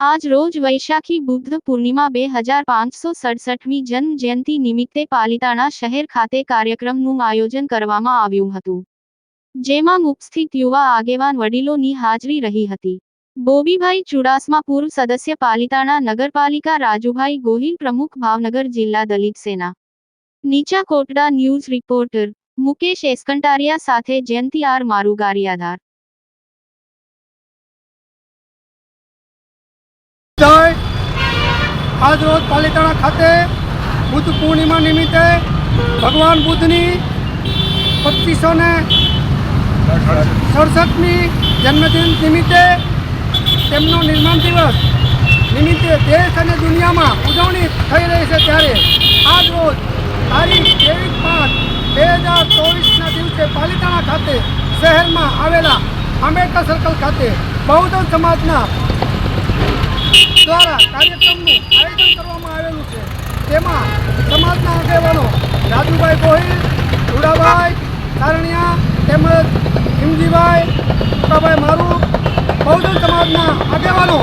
આજ રોજ વૈશાખી બુદ્ધ પૂર્ણિમા બે હજાર પાંચસો સડસઠમી જન્મ જયંતિ નિમિત્તે પાલિતાણા શહેર ખાતે કાર્યક્રમનું આયોજન કરવામાં આવ્યું હતું, જેમાં ઉપસ્થિત યુવા આગેવાન વડીલોની હાજરી રહી હતી. બોબીભાઈ ચુડાસમા પૂર્વ સદસ્ય પાલિતાણા નગરપાલિકા રાજુભાઈ ગોહિલ પ્રમુખ ભાવનગર જિલ્લા દલિત સેના. નીચા કોટડા ન્યૂઝ રિપોર્ટર મુકેશ એસ્કંટારિયા સાથે જયંતિ આર મારુ આજ રોજ પાલિતાણા ખાતે બુદ્ધ પૂર્ણિમા નિમિત્તે ભગવાન બુદ્ધની પચીસો ને સડસઠમી જન્મદિન નિમિત્તે તેમનો નિર્માણ દિવસ નિમિત્તે દેશ અને દુનિયામાં ઉજવણી થઈ રહી છે ત્યારે આજ રોજ તારીખ ત્રેવીસ પાંચ બે હજાર ચોવીસના દિવસે પાલિતાણા ખાતે શહેરમાં આવેલા આંબેડકર સર્કલ ખાતે બહુજન સમાજના દ્વારા કાર્યક્રમનું આયોજન કરવામાં આવેલું છે તેમાં સમાજના આગેવાનો રાજુભાઈ ગોહિલ, રૂડાભાઈ સારણિયા તેમજ હિમજીભાઈ ઉકાભાઈ મારુ, બહુજન સમાજના આગેવાનો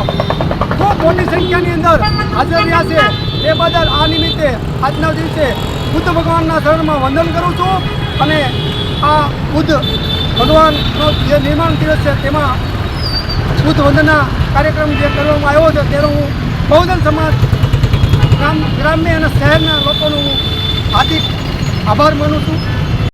ખૂબ મોટી સંખ્યાની અંદર હાજર રહ્યા છે. તે બદલ આ નિમિત્તે આજના દિવસે બુદ્ધ ભગવાનના શરણમાં વંદન કરું છું અને આ બુદ્ધ ભગવાનનો જે નિર્માણ દિવસ છે તેમાં બુદ્ધ વંદના કાર્યક્રમ જે કરવામાં આવ્યો છે, તેનો હું બહુજન સમાજ ગ્રામ્ય અને શહેરના લોકોનું હું હાર્દિક આભાર માનું છું.